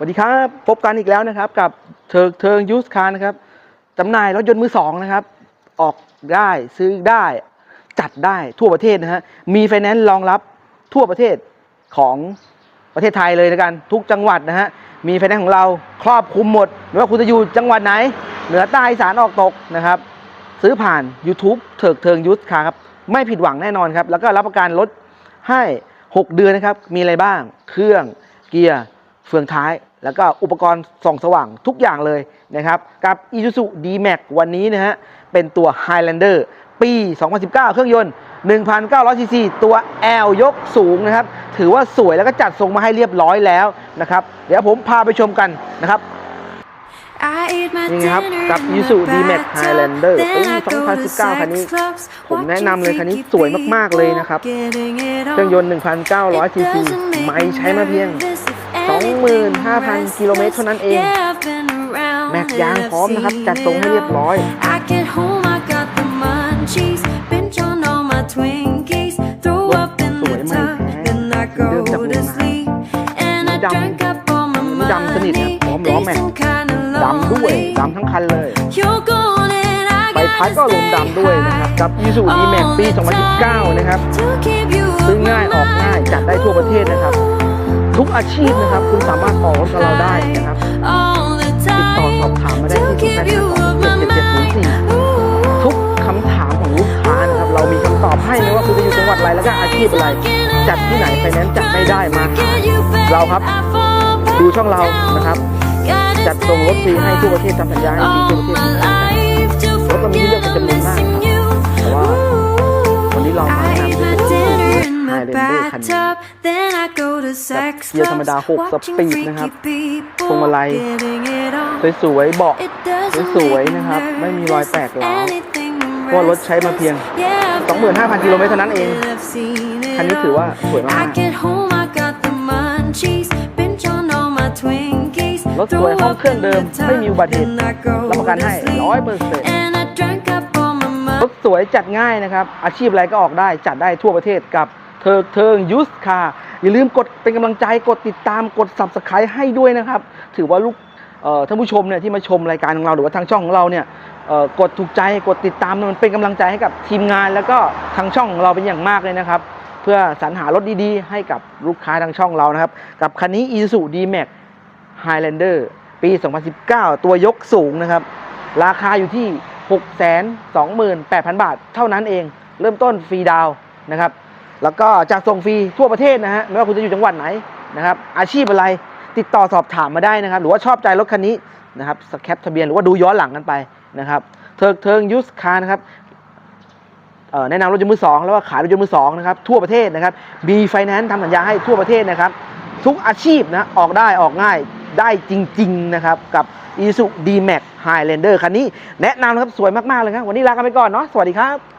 สวัสดีครับ พบกันอีกแล้วนะครับกับเทิงเทิงยูสคาร์นะครับจำหน่ายรถยนต์มือสองนะครับ ออกได้ซื้อได้จัดได้ทั่วประเทศนะฮะมีไฟแนนซ์รองรับทั่วประเทศของประเทศไทยเลยนะกัน ทุกจังหวัดนะฮะมีไฟแนนซ์ของเราครอบคลุมหมดไม่ว่าคุณจะอยู่จังหวัดไหน เหนือใต้สานออกตกนะครับ ซื้อผ่าน YouTube เถิกเทิงยูสคาร์ครับไม่ผิดหวังแน่นอนครับแล้วก็รับประกันรถให้ 6 เดือนนะครับมีอะไรบ้าง เครื่องเกียร์ เฟืองท้าย แล้วก็อุปกรณ์ส่องสว่างทุกอย่างเลยนะครับกับ Isuzu D-Max วันนี้นะฮะเป็นตัว Highlander ปี 2019 เครื่องยนต์ 1,900ซีซีตัว L ยกสูงนะครับ ถือว่าสวยแล้วก็จัดทรงมาให้เรียบร้อยแล้วนะครับ เดี๋ยวผมพาไปชมกันนะครับนี่ไงครับ กับ Isuzu D-Max Highlander ปี2019 คันนี้ ผมแนะนำเลยคันนี้สวยมาก ๆ เลยนะครับ เครื่องยนต์ต์1,900ซีซีไม่ใช้มาเพียง 25,000 กิโลเมตรเท่านั้นเอง แม็กยางพร้อมนะครับ จัดทรงให้เรียบร้อยรถสวยไม่แพ้เดิมจากโรงงานดำสนิทครับพร้อมล้อแม็กดำด้วยดำทั้งคันเลยไฟท้ายก็ลมดำด้วยนะครับกับ Isuzu D-Max ปี 2019 นะครับซื้อง่ายออกง่ายจัดได้ทั่วประเทศนะครับ ทุกอาชีพนะครับ คุณสามารถออกรถกับเราได้นะครับ ติดต่อสอบถามมาได้ที่0 8 2 7 7 7 0 4ทุกคำถามของลูกค้านะครับ เรามีคำตอบให้ไม่ว่าคุณจะอยู่จังหวัดอะไรแล้วก็อาชีพอะไร จัดที่ไหนไฟแนนซ์จัดไม่ได้มาหาเราครับ ดูช่องเรานะครับ จัดส่งรถฟรีให้ทั่วประเทศทำสัญญาให้ฟรีทั่วประเทศรถก็มีให้เลือกเป็นจำนวนมากครับแต่ว่า ไฮเรนเดอร์คันนี้เกียร์ธรรมดา 6 สปีดนะครับพวงมาลัยสวยๆเบาะสวยๆนะครับ ไม่มีรอยแตกร้าวเพราะว่ารถใช้มาเพียง 25,000 กิโลเมตรเท่านั้นเอง คันนี้ถือว่าสวยมากรถสวยห้องเครื่องเดิม ไม่มีอุบัติเหตุรับประกันให้100%รถสวยจัดง่ายนะครับ อาชีพอะไรก็ออกได้จัดได้ทั่วประเทศกับ เทิงเทิงยูสคาอย่าลืมกดเป็นกำลังใจกดติดตามกด subscribe ให้ด้วยนะครับ ถือว่าลูกท่านผู้ชมเนี่ยที่มาชมรายการของเราหรือว่าทางช่องของเราเนี่ยกดถูกใจกดติดตามมันเป็นกำลังใจให้กับทีมงาน แล้วก็ทางช่องของเราเป็นอย่างมากเลยนะครับ เพื่อสรรหารถดีๆ ให้กับลูกค้าทางช่องเรานะครับ กับคันนี้ Isuzu D-Max Highlander ปี 2019 ตัวยกสูงนะครับ ราคาอยู่ที่ 628,000 บาท เท่านั้นเอง เริ่มต้นฟรีดาวนะครับ แล้วก็จากส่งฟรีทั่วประเทศนะฮะไม่ว่าคุณจะอยู่จังหวัดไหนนะครับ อาชีพอะไรติดต่อสอบถามมาได้นะครับ หรือว่าชอบใจรถคันนี้นะครับสแคปทะเบียนหรือว่าดูย้อนหลังกันไปนะครับเทิงเทิงยูสคาร์นะครับแนะนำรถยนต์มือสองแล้วก็ขายรถยนต์มือสองนะครับทั่วประเทศนะครับมีไฟแนนซ์ทำสัญญาให้ทั่วประเทศนะครับ ทุกอาชีพนะออกได้ออกง่ายได้จริง ๆ นะครับ กับ Isuzu D-Max Highlander คันนี้แนะนำนะครับ สวยมาก ๆ เลยครับ วันนี้ลากันไปก่อนเนาะสวัสดีครับ